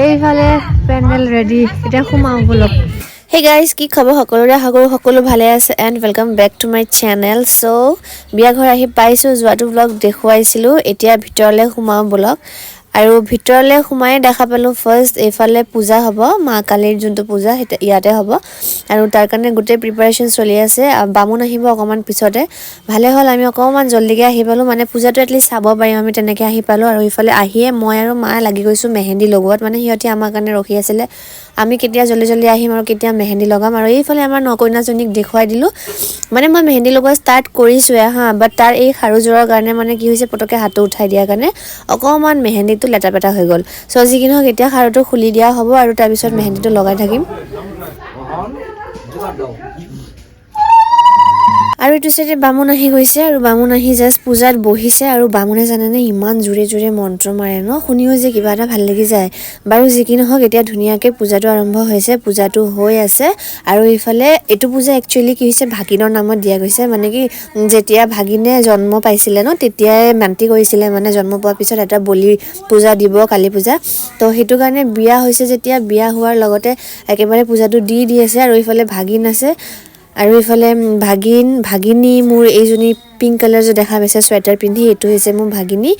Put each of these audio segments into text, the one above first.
এইফালে পেণ্ডেল ৰেডি এতিয়া সোমাওঁ বলক। হে গাইজ কি খবৰ? সকলোৰে কৰোঁ সকলো ভালে আছে and welcome back to my channel চ' বিয়া ঘৰ আহি পাইছোঁ যোৱাটো ব্লগ দেখুৱাইছিলোঁ। এতিয়া ভিতৰলৈ সোমাওঁ ব্লগ আৰু ভিতৰলৈ সোমাই দেখা পালোঁ ফাৰ্ষ্ট এইফালে পূজা হ'ব মা কালীৰ যোনটো পূজা ইয়াতে হ'ব। আৰু তাৰ কাৰণে গোটেই প্ৰিপাৰেশ্যন চলি আছে বামুণ আহিব অকণমান পিছতে। ভালে হ'ল আমি অকণমান জল্দিকৈ আহি পালোঁ মানে পূজাটো এটলিষ্ট চাব পাৰিম আমি তেনেকৈ আহি পালোঁ। আৰু ইফালে আহিয়ে মই আৰু মা লাগি গৈছোঁ মেহেন্দি লগোৱাত মানে সিহঁতি আমাৰ কাৰণে ৰখি আছিলে। আমি কেতিয়া জল্দি জল্দি আহিম আৰু কেতিয়া মেহেন্দি লগাম আৰু এইফালে আমাৰ নকইনাজনীক দেখুৱাই দিলোঁ। মানে মই মেহেন্দি লগোৱা ষ্টাৰ্ট কৰিছোঁৱে হা বাট তাৰ এই খাৰুযোৰৰ কাৰণে মানে কি হৈছে পটককৈ হাতটো উঠাই দিয়াৰ কাৰণে অকণমান মেহেন্দিটো লেটা পেটা হৈ গ'ল। চ' যি কি নহওক এতিয়া খাৰুটো খুলি দিয়া হ'ব আৰু তাৰপিছত মেহেন্দিটো লগাই থাকিম। আৰু এইটো চাইডে বামুণ আহি গৈছে আৰু বামুণ আহি জাষ্ট পূজাত বহিছে আৰু বামুণে জানেনে ইমান জোৰে জোৰে মন্ত্ৰ মাৰে ন? শুনিও যে কিবা এটা ভাল লাগি যায়। বাৰু যি কি নহওক এতিয়া ধুনীয়াকৈ পূজাটো আৰম্ভ হৈছে পূজাটো হৈ আছে। আৰু ইফালে এইটো পূজা একচুৱেলি কি হৈছে ভাগিনৰ নামত দিয়া গৈছে। মানে কি যেতিয়া ভাগিনে জন্ম পাইছিলে ন তেতিয়াই মান্তি কৰিছিলে। মানে জন্ম পোৱাৰ পিছত এটা বলি পূজা দিব কালী পূজা। তো সেইটো কাৰণে বিয়া হৈছে যেতিয়া বিয়া হোৱাৰ লগতে একেবাৰে পূজাটো দি দি আছে আৰু ইফালে ভাগিন আছে। আৰু ইফালে ভাগিন ভাগিনী মোৰ এইজনী পিংক কালাৰ যে দেখা পাইছে চুৱেটাৰ পিন্ধি এইটো হৈছে মোৰ ভাগিনী।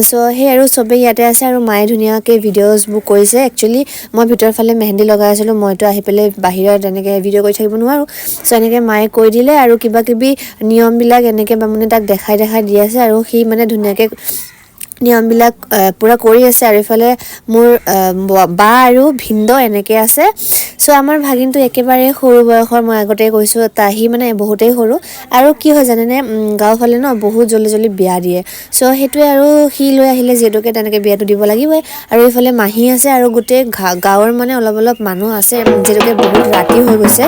চ' সেই আৰু চবেই ইয়াতে আছে আৰু মায়ে ধুনীয়াকৈ ভিডিঅ'জবোৰ কৰিছে। একচুৱেলি মই ভিতৰৰ ফালে মেহেন্দি লগাই আছিলোঁ মইতো আহি পেলাই বাহিৰত এনেকৈ ভিডিঅ' কৰি থাকিব নোৱাৰোঁ। চ' এনেকৈ মায়ে কৈ দিলে আৰু কিবা কিবি নিয়মবিলাক এনেকৈ মানে তাক দেখাই দেখাই দি আছে আৰু সি মানে ধুনীয়াকৈ নিয়মবিলাক পূৰা কৰি আছে আৰু ইফালে মোৰ ব- আৰু ভিন্দ এনেকৈ আছে। চ' আমাৰ ভাগিনটো একেবাৰে সৰু বয়সৰ মই আগতে কৈছোঁ তা সি মানে বহুতেই সৰু। আৰু কি হয় জানেনে উম, গাঁও ফালে ন বহুত জল্দি জল্দি বিয়া দিয়ে। চ' সেইটোৱে আৰু সি লৈ আহিলে যিহেতুকে তেনেকৈ বিয়াটো দিব লাগিবই। আৰু এইফালে মাহী আছে আৰু গোটেই গাঁৱৰ মানে অলপ অলপ মানুহ আছে যিহেতুকে বহুত ৰাতি হৈ গৈছে।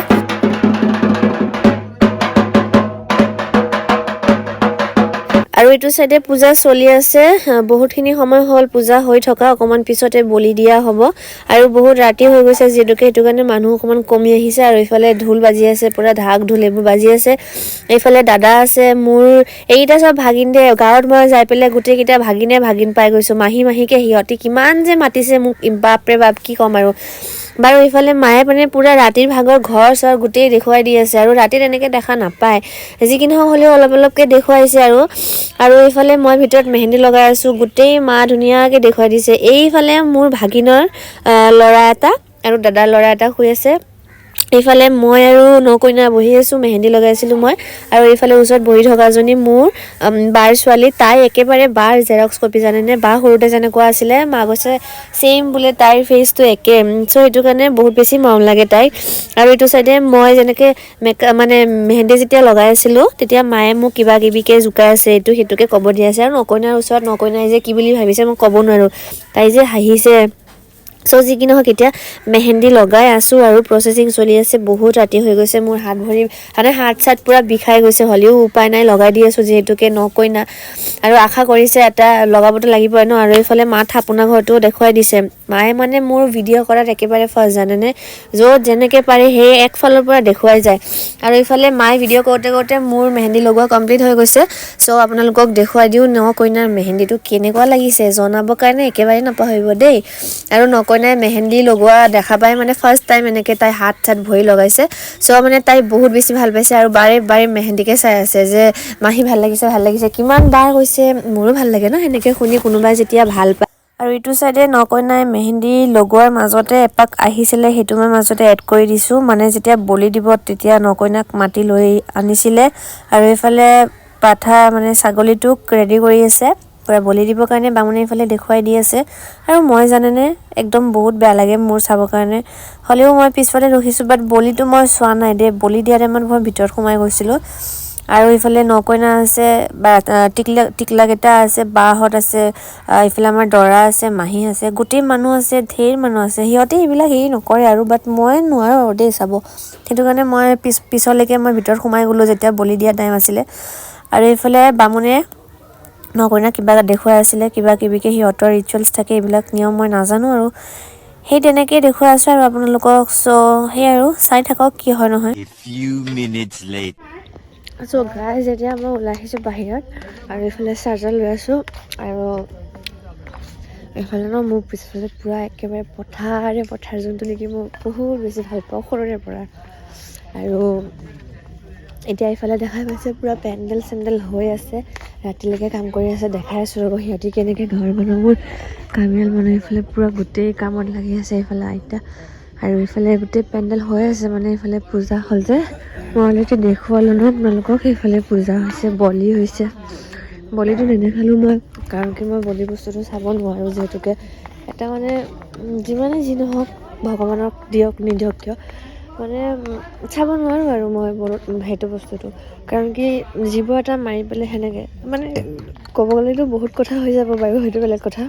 আৰু এইটো চাইডে পূজা চলি আছে। বহুতখিনি সময় হ'ল পূজা হৈ থকা অকণমান পিছতে বলি দিয়া হ'ব। আৰু বহুত ৰাতি হৈ গৈছে যিহেতুকে সেইটো কাৰণে মানুহ অকণমান কমি আহিছে আৰু ইফালে ঢোল বাজি আছে পূৰা ঢাক ঢোল এইবোৰ বাজি আছে। এইফালে দাদা আছে মোৰ এইকেইটা চব ভাগিন দে গাঁৱত মই যাই পেলাই গোটেইকেইটা ভাগিনে ভাগিন পাই গৈছোঁ। মাহী মাহীকে সিহঁতি কিমান যে মাতিছে মোক বাপৰে বাপ কি ক'ম আৰু। বাৰু ইফালে মায়ে মানে পূৰা ৰাতিৰ ভাগৰ ঘৰ চৰ গোটেই দেখুৱাই দি আছে আৰু ৰাতি তেনেকৈ দেখা নাপায়। যি কি নহওক হ'লেও অলপ অলপকৈ দেখুৱাইছে আৰু। আৰু এইফালে মই ভিতৰত মেহেন্দি লগাই আছোঁ গোটেই মা ধুনীয়াকৈ দেখুৱাই দিছে। এইফালে মোৰ ভাগিনৰ ল'ৰা এটা আৰু দাদাৰ ল'ৰা এটা শুই আছে। এইফালে মই আৰু নকইনা বহি আছোঁ মেহেন্দি লগাইছিলোঁ মই। আৰু এইফালে ওচৰত বহি থকাজনী মোৰ বাৰ ছোৱালী তাই একেবাৰে বাৰ জেৰক্স কপি জানেনে বা সৰুতে যেনেকুৱা আছিলে মা কৈছে ছেইম বোলে তাইৰ ফেচটো একে। চ' সেইটো কাৰণে বহুত বেছি মৰম লাগে তাইক। আৰু এইটো চাইডে মই যেনেকৈ মেকআপ মানে মেহেন্দি যেতিয়া লগাই আছিলোঁ তেতিয়া মায়ে মোক কিবা কিবিকৈ জোকাই আছে এইটো সেইটোকে ক'ব দি আছে। আৰু নকইনাৰ ওচৰত নকইনাই যে কি বুলি ভাবিছে মই ক'ব নোৱাৰোঁ। তাই যে হাঁহিছে। চ' যি কি নহওক এতিয়া মেহেন্দি লগাই আছোঁ আৰু প্ৰচেছিং চলি আছে বহুত ৰাতি হৈ গৈছে মোৰ হাত ভৰি মানে হাত চাত পূৰা বিষাই গৈছে হ'লেও উপায় নাই লগাই দি আছোঁ যিহেতুকে নকইনা আৰু আশা কৰিছে এটা লগাবতো লাগিবই ন আৰু এইফালে মা থাপনা ঘৰটোও দেখুৱাই দিছে। মায়ে মানে মোৰ ভিডিঅ' কৰাত একেবাৰে ফাৰ্ষ্ট জানেনে? য'ত যেনেকৈ পাৰে সেই একফালৰ পৰা দেখুৱাই যায়। আৰু এইফালে মায়ে ভিডিঅ' কৰোঁতে কৰোঁতে মোৰ মেহেন্দি লগোৱা কমপ্লিট হৈ গৈছে। চ' আপোনালোকক দেখুৱাই দিওঁ ন কইনাৰ মেহেন্দিটো কেনেকুৱা লাগিছে জনাবৰ কাৰণে একেবাৰে নাপাহৰিব দেই। আৰু নকইনাই মেহেন্দি লগোৱা দেখা পাই মানে ফাৰ্ষ্ট টাইম এনেকৈ তাই হাত চাত ভৰি লগাইছে। চ' মানে তাই বহুত বেছি ভাল পাইছে আৰু বাৰে বাৰে মেহেন্দিকে চাই আছে যে মাহী ভাল লাগিছে ভাল লাগিছে কিমান বাৰ কৈছে মোৰো ভাল লাগে ন সেনেকৈ শুনি কোনোবাই যেতিয়া ভাল পায়। আৰু ইটো চাইডে নকইনাই মেহেন্দি লগোৱাৰ মাজতে এপাক আহিছিলে সেইটো মই মাজতে এড কৰি দিছোঁ মানে যেতিয়া বলি দিব তেতিয়া নকইনাক মাতি লৈ আনিছিলে। আৰু এইফালে পাঠা মানে ছাগলীটোক ৰেডি কৰি আছে। পূৰা বলি দিবৰ কাৰণে বামুণে এইফালে দেখুৱাই দি আছে। আৰু মই জানেনে, একদম বহুত বেয়া লাগে মোৰ চাবৰ কাৰণে। হ'লেও মই পিছফালে ৰখিছোঁ বাট বলিটো মই চোৱা নাই দেই। বলি দিয়া টাইমত মই ভিতৰত সোমাই গৈছিলোঁ। আৰু ইফালে নকইনা আছে, বা টিকলা, টিকলাকেইটা আছে, বাহঁত আছে ইফালে আমাৰ দৰা আছে, মাহী আছে, গোটেই মানুহ আছে ধেৰ মানুহ আছে। সিহঁতে এইবিলাক হেৰি নকৰে আৰু বাট মই নোৱাৰোঁ দেই চাব। সেইটো কাৰণে মই পিছ, পিছলৈকে মই ভিতৰত সোমাই গ'লোঁ যেতিয়া বলি দিয়া টাইম আছিলে। আৰু এইফালে বামুণে ভগৱানে কিবা দেখুৱাই আছিলে কিবা কিবিকে সিহঁতৰ ৰিচুৱেলছ থাকে এইবিলাক নিয়ম মই নাজানো আৰু। সেই তেনেকেই দেখুৱাই আছোঁ আৰু আপোনালোকক। চ' সেই আৰু চাই থাকক কি হয় নহয়। চ' গাই যেতিয়া মই ওলাই আহিছোঁ বাহিৰত আৰু এইফালে চাৰ্জাৰ লৈ আছোঁ আৰু এইফালে ন মোৰ পিছফালে পূৰা একেবাৰে পথাৰে পথাৰ যোনটো নেকি মই বহুত বেছি ভাল পাওঁ সৰুৰে পৰা। আৰু এতিয়া এইফালে দেখা পাইছে পূৰা পেণ্ডেল চেণ্ডেল হৈ আছে। ৰাতিলৈকে কাম কৰি আছে, দেখাই আছোঁ ৰ'ব সিহঁতি কেনেকৈ ঘৰ বনাবোৰ কামিয়াল বনাই এইফালে পূৰা গোটেই কামত লাগি আছে এইফালে আইতা। আৰু এইফালে গোটেই পেণ্ডেল হৈ আছে মানে এইফালে পূজা হ'ল যে। মই অলৰেডি দেখুৱালোঁ ন আপোনালোকক, সেইফালে পূজা হৈছে, বলি হৈছে। বলিটো নেদেখালোঁ মই, কাৰণ কি মই বলি বস্তুটো চাব নোৱাৰোঁ যিহেতুকে। এটা মানে যিমানে যি নহওক, ভগৱানক দিয়ক, নিদিয়ক কিয় মানে চাব নোৱাৰোঁ আৰু মই সেইটো বস্তুটো। কাৰণ কি জীৱ এটা মাৰি পেলাই সেনেকৈ মানে ক'ব গ'লেতো বহুত কথা হৈ যাব বাৰু, সেইটো বেলেগ কথা।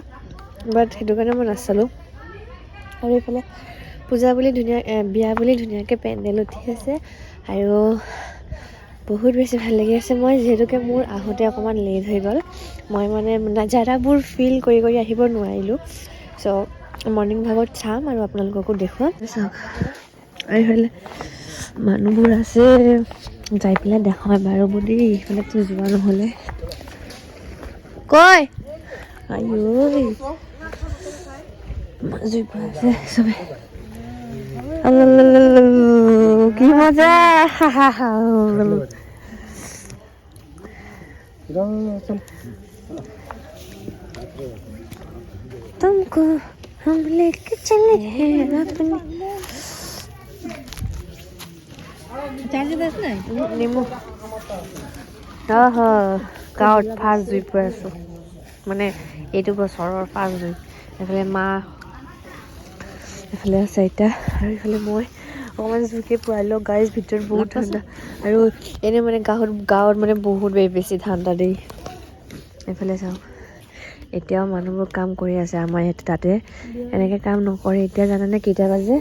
বাট সেইটো কাৰণে মই নাচালোঁ। আৰু এইফালে, পূজা বুলি ধুনীয়া বিয়া বুলি ধুনীয়াকৈ পেণ্ডেল উঠি আছে। আৰু বহুত বেছি ভালো লাগি আছে। মই যিহেতুকে মোৰ আহোঁতে অকণমান লেট হৈ গ'ল, মই মানে নাজাৰাবোৰ ফিল কৰি কৰি আহিব নোৱাৰিলোঁ। চ' মৰ্ণিং ভাগত চাম আৰু আপোনালোককো দেখুৱাম। চাওক। চাই হ'লে মানুহবোৰ আছে। যাই পেলাই দেখাই বাৰু ৰ'ব দেই এইফালেতো যোৱা নহ'লে। কয় আই জুই পৰা আছে চবে। কি মজা! तुमको हम लेके चले हैं अपने নেমু। গাঁৱত ফাৰ্ষ্ট জুই পৈ আছোঁ। মানে এইটো বছৰৰ ফাৰ্ষ্ট জুই। এইফালে মা এইফালে আছে আইতা আৰু এইফালে মই। অকণমান জুইকে পুৰাই লওঁ। গাড়ীৰ ভিতৰত বহুত ঠাণ্ডা। আৰু এনেই মানে গাঁৱত গাঁৱত মানে বহুত বেছি ঠাণ্ডা দেই। এইফালে চাওঁ। এতিয়াও মানুহবোৰ কাম কৰি আছে আমাৰ ইয়াতে তাতে। এনেকৈ কাম নকৰে। এতিয়া জানানে কেইটা বাজে?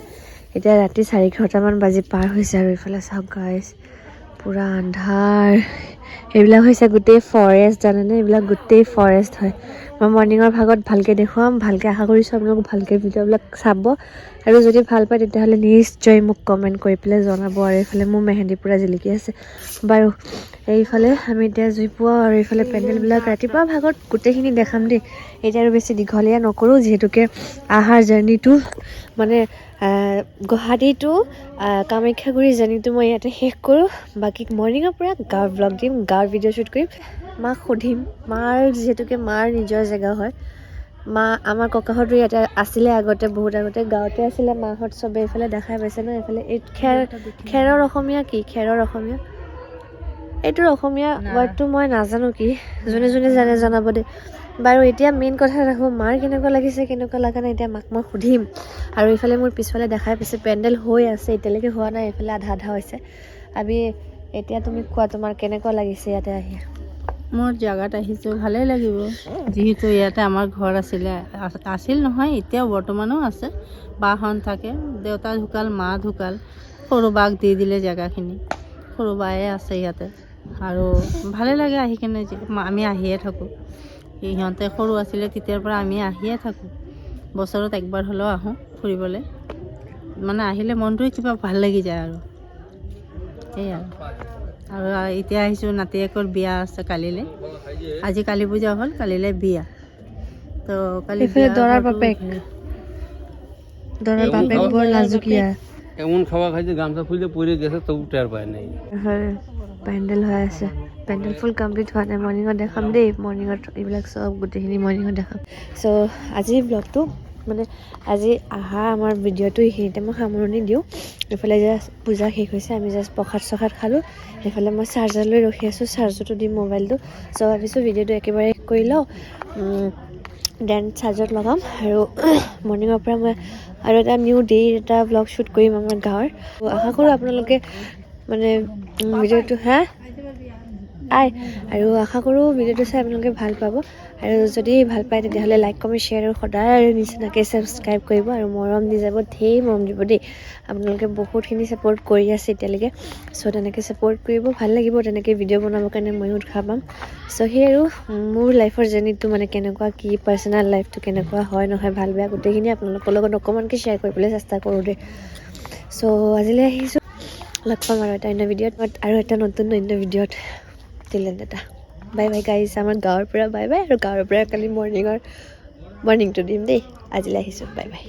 এতিয়া ৰাতি চাৰে ঘণ্টামান বাজি পাৰ হৈছে আৰু এইফালে চাওক গাইজ পূৰা আন্ধাৰ। এইবিলাক হৈছে গোটেই ফৰেষ্ট জানেনে? এইবিলাক গোটেই ফৰেষ্ট হয়। মই মৰ্ণিঙৰ ভাগত ভালকৈ দেখুৱাম ভালকৈ আশা কৰিছোঁ আপোনালোক ভালকৈ ভিডিঅ'বিলাক চাব। আৰু যদি ভাল পায় তেতিয়াহ'লে নিশ্চয় মোক কমেণ্ট কৰি পেলাই জনাব। আৰু এইফালে মোৰ মেহেন্দি পূৰা জিলিকি আছে। বাৰু এইফালে আমি এতিয়া জুই পোৱা আৰু এইফালে পেণ্ডেলবিলাক ৰাতিপুৱা ভাগত গোটেইখিনি দেখাম দেই। এতিয়া আৰু বেছি দীঘলীয়া নকৰোঁ যিহেতুকে আহাৰ জাৰ্ণিটো মানে আহ, গুৱাহাটী টু আহ, কামাখ্যাগুৰি জাৰ্ণিটো মই ইয়াতে শেষ কৰোঁ। বাকী মৰ্ণিঙৰ পৰা গাঁৱৰ ব্লগ দিম। গাঁৱৰ ভিডিঅ' শ্বুট কৰিম। মাক সুধিম মাৰ যিহেতুকে মাৰ নিজৰ জেগা হয় মা আমাৰ ককাহঁতো ইয়াতে আছিলে আগতে বহুত আগতে গাঁৱতে আছিলে মাহঁত চবে এইফালে দেখাই পাইছে ন এইফালে। এই খেৰ খেৰৰ অসমীয়া কি? খেৰৰ অসমীয়া? এইটোৰ অসমীয়া ৱাৰ্ডটো মই নাজানো কি যোনে যোনে জানে জনাব দেই বাৰু এতিয়া মেইন কথা ৰাখোঁ মাৰ কেনেকুৱা লাগিছে কেনেকুৱা লগা নাই এতিয়া মাক মই সুধিম। আৰু এইফালে মোৰ পিছফালে দেখাই পাইছে পেণ্ডেল হৈ আছে এতিয়ালৈকে হোৱা নাই এইফালে আধা আধা হৈছে। আমি এতিয়া তুমি কোৱা, তোমাৰ কেনেকুৱা লাগিছে ইয়াতে আহি? মোৰ জেগাত আহিছোঁ, ভালেই লাগিব। যিহেতু ইয়াতে আমাৰ ঘৰ আছিলে আছিল নহয়, এতিয়াও বৰ্তমানো আছে। বাহঁত থাকে, দেউতা ঢুকাল, মা ঢুকাল, সৰু বাক দি দিলে জেগাখিনি। সৰু বায়ে আছে ইয়াতে। আৰু ভালে লাগে আহি কিনে আমি আহিয়ে থাকোঁ। সিহঁতে সৰু আছিলে, তেতিয়াৰ পৰা আমি আহিয়ে থাকোঁ। বছৰত একবাৰ হ'লেও আহোঁ ফুৰিবলৈ। মানে আহিলে মনটোৱে কিবা ভালো লাগি যায় আৰু। সেয়াই আৰু। এতিয়া আহিছোঁ নাতিয়েকৰ বিয়া আছে কালিলৈ। আজি কালী পূজা হ'ল কালিলৈ বিয়া। তো কালি দৰাৰ বাপেক। দৰাৰ বাপেক বৰ লাজুকীয়া। এমন খাওয়া খাইছে গামছা খুলে পরে গেছে তবু টের পায় নাই। হয় পেণ্ডেল হৈ আছে। পেণ্ডেল ফুল কমপ্লিট হোৱা নাই মৰ্ণিঙত দেখাম দেই। মৰ্ণিঙত এইবিলাক চব গোটেইখিনি মৰ্ণিঙত দেখাম। চ' আজিৰ ব্লগটো মানে আজি অহা আমাৰ ভিডিঅ'টো এইখিনিতে মই সামৰণি দিওঁ। এইফালে জাষ্ট পূজা শেষ হৈছে আমি জাষ্ট প্ৰসাদ চসাদ খালোঁ। সেইফালে মই চাৰ্জাৰ লৈ ৰখি আছোঁ চাৰ্জতো দিম মোবাইলটো চ' ভাবিছোঁ ভিডিঅ'টো একেবাৰে কৰি লওঁ দেন চাৰ্জত লগাম। আৰু মৰ্ণিঙৰ পৰা মই আৰু এটা নিউ ডে'ৰ এটা ব্লগ শ্বুট কৰিম আমাৰ গাঁৱৰ। আশা কৰোঁ আপোনালোকে মানে ভিডিঅ'টো হা? আই আৰু আশা কৰোঁ ভিডিঅ'টো চাই আপোনালোকে ভাল পাব। আৰু যদি ভাল পায় তেতিয়াহ'লে লাইক কমেণ্ট শ্বেয়াৰ আৰু সদায় নিচিনাকৈ ছাবস্ক্ৰাইব কৰিব আৰু মৰম দি যাব ধেৰ মৰম দিব দেই। আপোনালোকে বহুতখিনি ছাপোৰ্ট কৰি আছে এতিয়ালৈকে। চ' তেনেকৈ ছাপোৰ্ট কৰিব ভাল লাগিব তেনেকৈ ভিডিঅ' বনাবৰ কাৰণে ময়ো উৎসাহ পাম। চ' সেই আৰু মোৰ লাইফৰ জাৰ্ণিটো মানে কেনেকুৱা কি পাৰ্চনেল লাইফটো কেনেকুৱা হয় নহয় ভাল বেয়া গোটেইখিনি আপোনালোকৰ লগত অকণমানকৈ শ্বেয়াৰ কৰিবলৈ চেষ্টা কৰোঁ দেই। চ' আজিলৈ আহিছোঁ। লগ পাম আৰু এটা অন্য ভিডিঅ'ত আৰু এটা নতুন অন্য ভিডিঅ'ত টিলেণ্ট এটা বাই বাই গাইজ আমাৰ গাঁৱৰ পৰা বাই বাই আৰু গাঁৱৰ পৰা কালি মৰ্ণিঙৰ মৰ্ণিংটো দিম দেই। আজিলৈ আহিছোঁ বাই বাই।